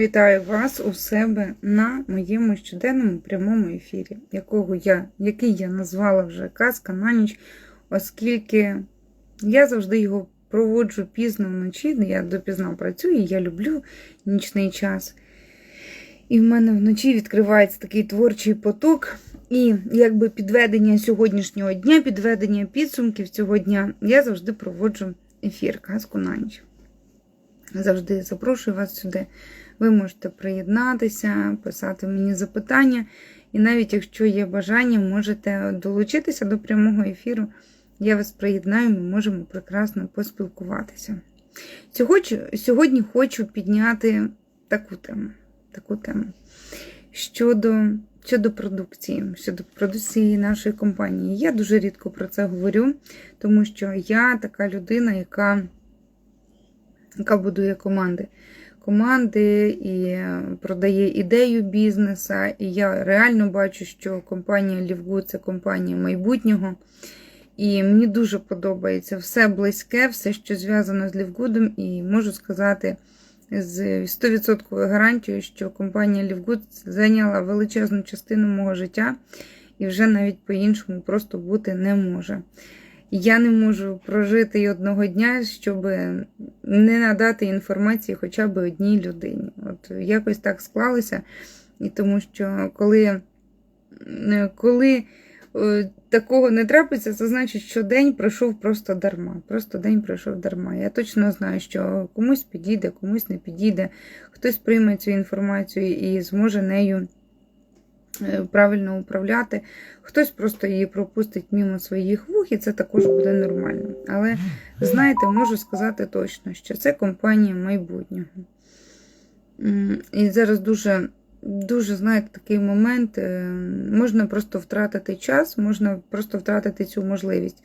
Вітаю вас у себе на моєму щоденному прямому ефірі, якого я, який я назвала вже казка на ніч, оскільки я завжди його проводжу пізно вночі. Я допізна працюю, я люблю нічний час. І в мене вночі відкривається такий творчий поток. І якби підведення сьогоднішнього дня, підведення підсумків цього дня, я завжди проводжу ефір казку на ніч. Завжди запрошую вас сюди. Ви можете приєднатися, писати мені запитання. І навіть якщо є бажання, можете долучитися до прямого ефіру. Я вас приєднаю, ми можемо прекрасно поспілкуватися. Сьогодні, хочу підняти таку тему. Таку тему. Щодо щодо продукції, щодо продукції нашої компанії. Я дуже рідко про це говорю, тому що я така людина, яка, яка будує команди команди і продає ідею бізнеса. І я реально бачу, що компанія Лівгуд це компанія майбутнього. І мені дуже подобається все близьке, все, що зв'язано з Лівгудом, і можу сказати з 100% гарантією, що компанія Лівгуд зайняла величезну частину мого життя і вже навіть по-іншому просто бути не може. Я не можу прожити й одного дня, щоб не надати інформації хоча б одній людині. От якось так склалося. І тому що коли коли такого не трапиться, це значить, що день пройшов просто дарма. Просто день пройшов дарма. Я точно знаю, що комусь підійде, комусь не підійде, хтось прийме цю інформацію і зможе нею. Правильно управляти, хтось просто її пропустить мимо своїх вух, і це також буде нормально. Але, знаєте, можу сказати точно, що це компанія майбутнього. І зараз дуже, дуже, знаєте, такий момент, можна просто втратити час, можна просто втратити цю можливість.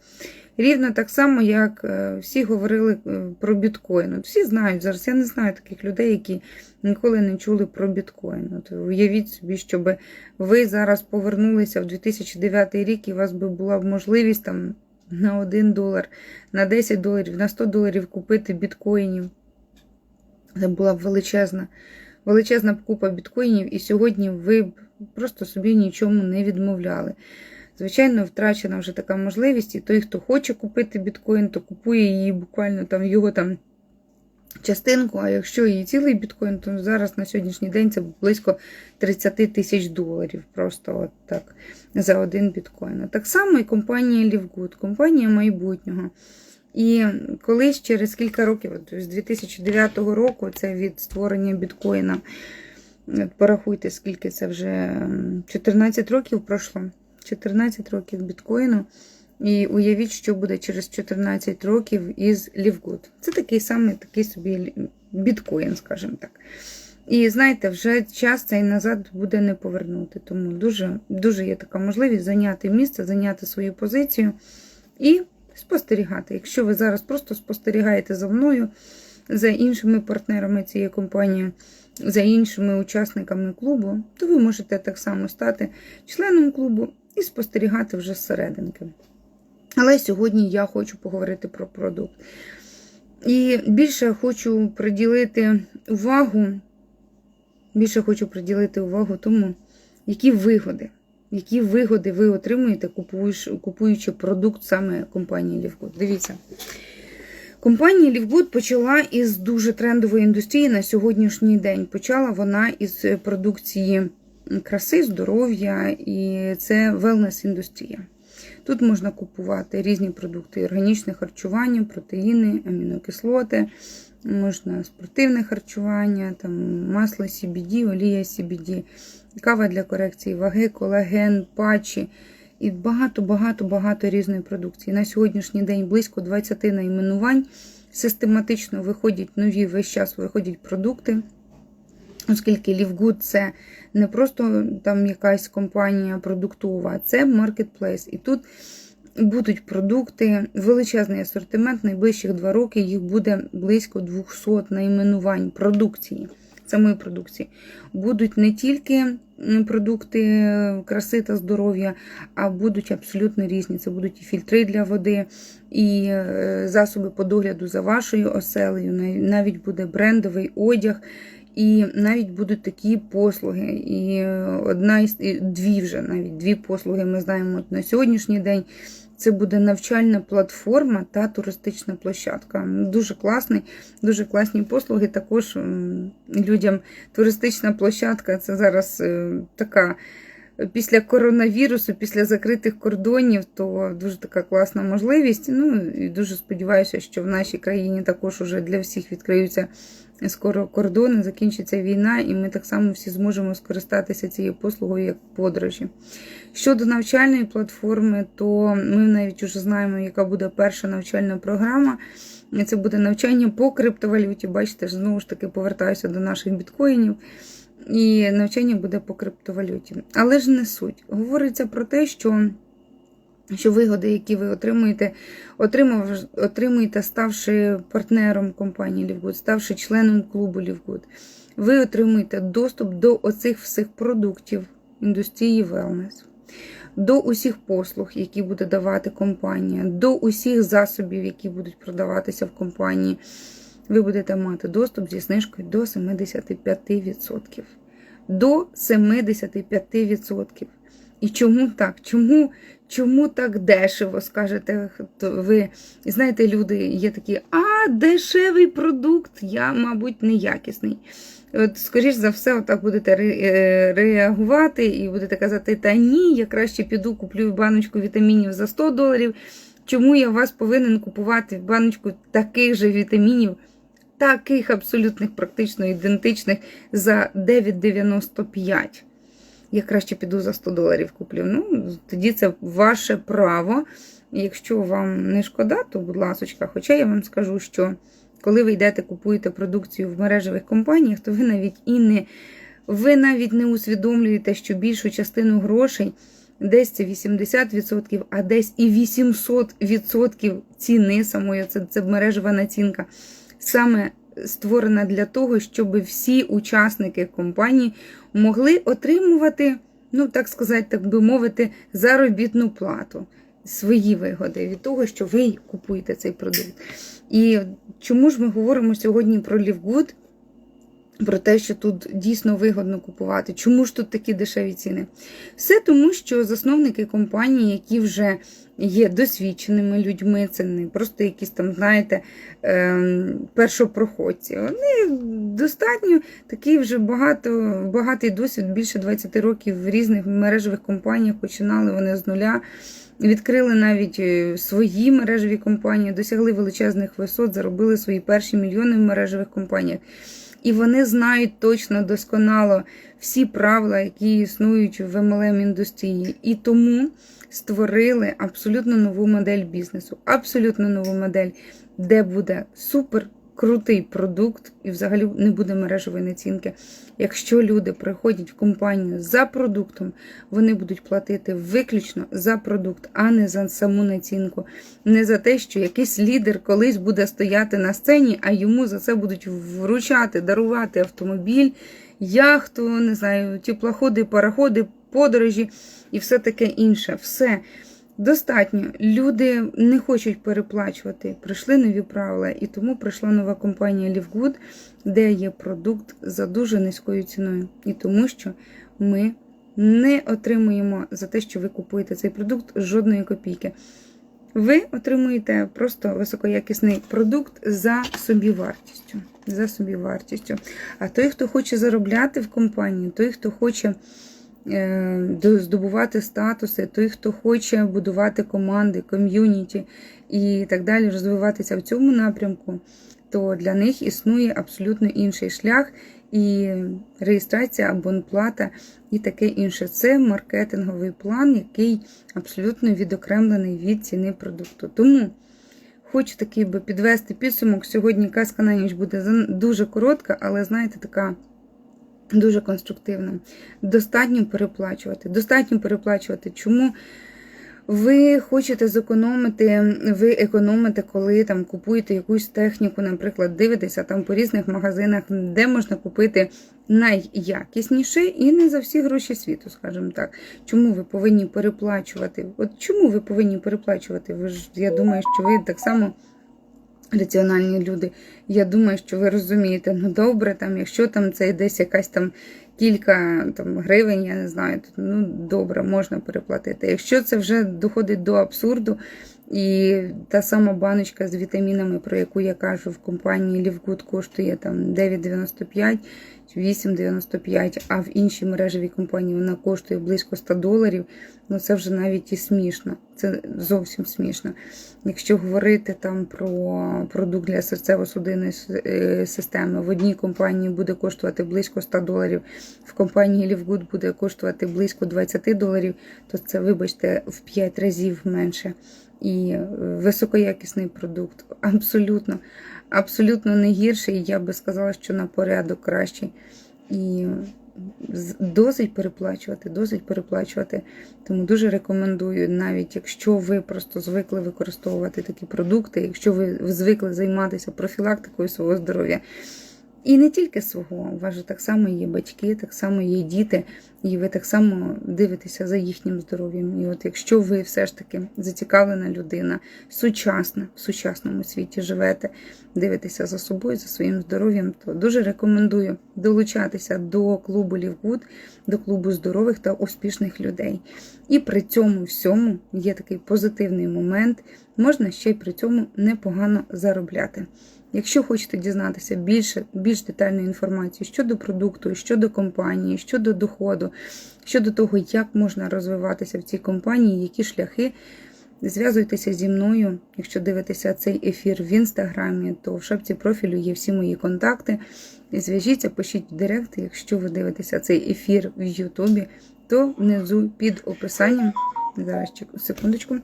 Рівно так само, як всі говорили про біткоін. От Всі знають зараз. Я не знаю таких людей, які ніколи не чули про біткоін. От Уявіть собі, щоб ви зараз повернулися в 2009 рік, і у вас би була можливість там на 1 долар, на 10 доларів, на 100 доларів купити біткоїнів. Це була б величезна, величезна купа біткоїнів, і сьогодні ви б просто собі нічому не відмовляли. Звичайно, втрачена вже така можливість, і той, хто хоче купити біткоін, то купує її буквально там його там частинку. А якщо її цілий біткоін, то зараз на сьогоднішній день це близько 30 тисяч доларів. Просто от так за один біткоін. Так само і компанія Лівгуд, компанія майбутнього. І колись через кілька років, з 2009 року, це від створення біткоїна. Порахуйте, скільки це вже 14 років пройшло. 14 років біткоїну. І уявіть, що буде через 14 років із Лівгуд. Це такий самий такий собі біткоін, скажімо так. І знаєте, вже час цей назад буде не повернути. Тому дуже дуже є така можливість зайняти місце, зайняти свою позицію і спостерігати. Якщо ви зараз просто спостерігаєте за мною, за іншими партнерами цієї компанії, за іншими учасниками клубу, то ви можете так само стати членом клубу і спостерігати вже зсерединки. Але сьогодні я хочу поговорити про продукт. І більше хочу приділити увагу, більше хочу приділити увагу тому, які вигоди, які вигоди ви отримуєте, купуючи продукт саме компанії Лівгуд. Дивіться. Компанія Лівгуд почала із дуже трендової індустрії на сьогоднішній день. Почала вона із продукції краси, здоров'я і це велнес-індустрія. Тут можна купувати різні продукти: органічне харчування, протеїни, амінокислоти, можна спортивне харчування, там масло CBD, олія CBD, кава для корекції ваги, колаген, патчі і багато-багато-багато різної продукції. На сьогоднішній день близько 20 найменувань. Систематично виходять нові весь час виходять продукти. Оскільки Лівгуд це не просто там якась компанія продуктова, це маркетплейс. І тут будуть продукти, величезний асортимент, найближчих два роки їх буде близько 200 найменувань продукції, самої продукції. Будуть не тільки продукти краси та здоров'я, а будуть абсолютно різні. Це будуть і фільтри для води, і засоби по догляду за вашою оселею, навіть буде брендовий одяг І навіть будуть такі послуги. І одна із дві вже навіть дві послуги ми знаємо на сьогоднішній день. Це буде навчальна платформа та туристична площадка. Дуже класний, дуже класні послуги. Також людям туристична площадка це зараз е, така. Після коронавірусу, після закритих кордонів, то дуже така класна можливість. Ну і дуже сподіваюся, що в нашій країні також уже для всіх відкриються скоро кордони, закінчиться війна, і ми так само всі зможемо скористатися цією послугою як подорожі. Щодо навчальної платформи, то ми навіть вже знаємо, яка буде перша навчальна програма. Це буде навчання по криптовалюті. Бачите, знову ж таки повертаюся до наших біткоїнів. І навчання буде по криптовалюті. Але ж не суть. Говориться про те, що що вигоди, які ви отримуєте, отримуєте, ставши партнером компанії Лівгуд, ставши членом клубу Лівгуд, ви отримуєте доступ до оцих всіх продуктів індустрії Wellness, до усіх послуг, які буде давати компанія, до усіх засобів, які будуть продаватися в компанії. Ви будете мати доступ зі знижкою до 75%. До 75%. І чому так? Чому чому так дешево, скажете ви? Знаєте, люди є такі, а дешевий продукт, я, мабуть, неякісний. От, Скоріш за все, отак будете реагувати і будете казати, та ні, я краще піду, куплю баночку вітамінів за 100 доларів. Чому я вас повинен купувати баночку таких же вітамінів? Таких абсолютних, практично ідентичних за 9,95 я краще піду за 100 доларів куплю. Ну, тоді це ваше право. Якщо вам не шкода, то, будь ласка, хоча я вам скажу, що коли ви йдете, купуєте продукцію в мережевих компаніях, то ви навіть і не ви навіть не усвідомлюєте, що більшу частину грошей, десь це 80%, а десь і 800% ціни самої, це, це мережева націнка. Саме створена для того, щоб всі учасники компанії могли отримувати, ну так сказати, так би мовити, заробітну плату, свої вигоди від того, що ви купуєте цей продукт. І чому ж ми говоримо сьогодні про Лівгуд? Про те, що тут дійсно вигодно купувати. Чому ж тут такі дешеві ціни? Все тому, що засновники компанії, які вже є досвідченими людьми, це не просто якісь там, знаєте, ем, першопроходці. Вони достатньо такий вже багато, багатий досвід, більше 20 років в різних мережевих компаніях починали вони з нуля. Відкрили навіть е, свої мережеві компанії, досягли величезних висот, заробили свої перші мільйони в мережевих компаніях. І вони знають точно досконало всі правила, які існують в млм індустрії. І тому створили абсолютно нову модель бізнесу, абсолютно нову модель, де буде супер крутий продукт і взагалі не буде мережевої націнки. Якщо люди приходять в компанію за продуктом, вони будуть платити виключно за продукт, а не за саму націнку. Не за те, що якийсь лідер колись буде стояти на сцені, а йому за це будуть вручати, дарувати автомобіль, яхту, не знаю, теплоходи, пароходи, подорожі і все таке інше. Все. Достатньо. Люди не хочуть переплачувати. Прийшли нові правила, і тому прийшла нова компанія Livegood, де є продукт за дуже низькою ціною. І тому, що ми не отримуємо за те, що ви купуєте цей продукт жодної копійки. Ви отримуєте просто високоякісний продукт за собівартістю. За собівартістю. А той, хто хоче заробляти в компанії, той, хто хоче. Е, здобувати статуси, той, хто хоче будувати команди, ком'юніті і так далі, розвиватися в цьому напрямку, то для них існує абсолютно інший шлях і реєстрація, абонплата і таке інше. Це маркетинговий план, який абсолютно відокремлений від ціни продукту. Тому. Хочу такий би підвести підсумок. Сьогодні казка на ніч буде дуже коротка, але, знаєте, така Дуже конструктивно. Достатньо переплачувати. Достатньо переплачувати. Чому ви хочете зекономити, ви економите, коли там купуєте якусь техніку, наприклад, дивитеся там по різних магазинах, де можна купити найякісніше і не за всі гроші світу, скажімо так. Чому ви повинні переплачувати? От чому ви повинні переплачувати? Ви ж я думаю, що ви так само раціональні люди. Я думаю, що ви розумієте, ну добре, там, якщо там це десь якась там кілька там, гривень, я не знаю, то ну добре, можна переплатити. Якщо це вже доходить до абсурду, і та сама баночка з вітамінами, про яку я кажу, в компанії Лівгуд коштує там 9,95 чи 8,95, а в іншій мережевій компанії вона коштує близько 100 доларів. Ну це вже навіть і смішно. Це зовсім смішно. Якщо говорити там про продукт для серцево-судинної е, системи, в одній компанії буде коштувати близько 100 доларів, в компанії Лівгуд буде коштувати близько 20 доларів, то це, вибачте, в 5 разів менше. І е, високоякісний продукт. Абсолютно, абсолютно не гірший. Я би сказала, що на порядок кращий. І досить переплачувати, досить переплачувати. Тому дуже рекомендую, навіть якщо ви просто звикли використовувати такі продукти, якщо ви звикли займатися профілактикою свого здоров'я. І не тільки свого, у так само є батьки, так само є діти, і ви так само дивитеся за їхнім здоров'ям. І от якщо ви все ж таки зацікавлена людина, сучасна, в сучасному світі живете, дивитеся за собою, за своїм здоров'ям, то дуже рекомендую долучатися до клубу Лівгуд, до клубу здорових та успішних людей. І при цьому всьому є такий позитивний момент, можна ще й при цьому непогано заробляти. Якщо хочете дізнатися більше, більш детальної інформації щодо продукту, щодо компанії, щодо доходу, щодо того, як можна розвиватися в цій компанії, які шляхи, зв'язуйтеся зі мною. Якщо дивитеся цей ефір в інстаграмі, то в шапці профілю є всі мої контакти. Зв'яжіться, пишіть в директ, якщо ви дивитеся цей ефір в Ютубі, то внизу під описанням. Зараз секундочку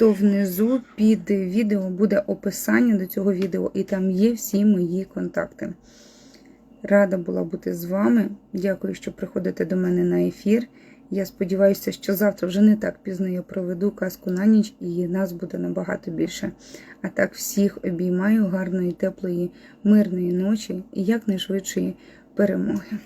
то внизу під відео буде описання до цього відео, і там є всі мої контакти. Рада була бути з вами. Дякую, що приходите до мене на ефір. Я сподіваюся, що завтра вже не так пізно я проведу казку на ніч, і нас буде набагато більше. А так, всіх обіймаю гарної, теплої, мирної ночі і якнайшвидшої перемоги.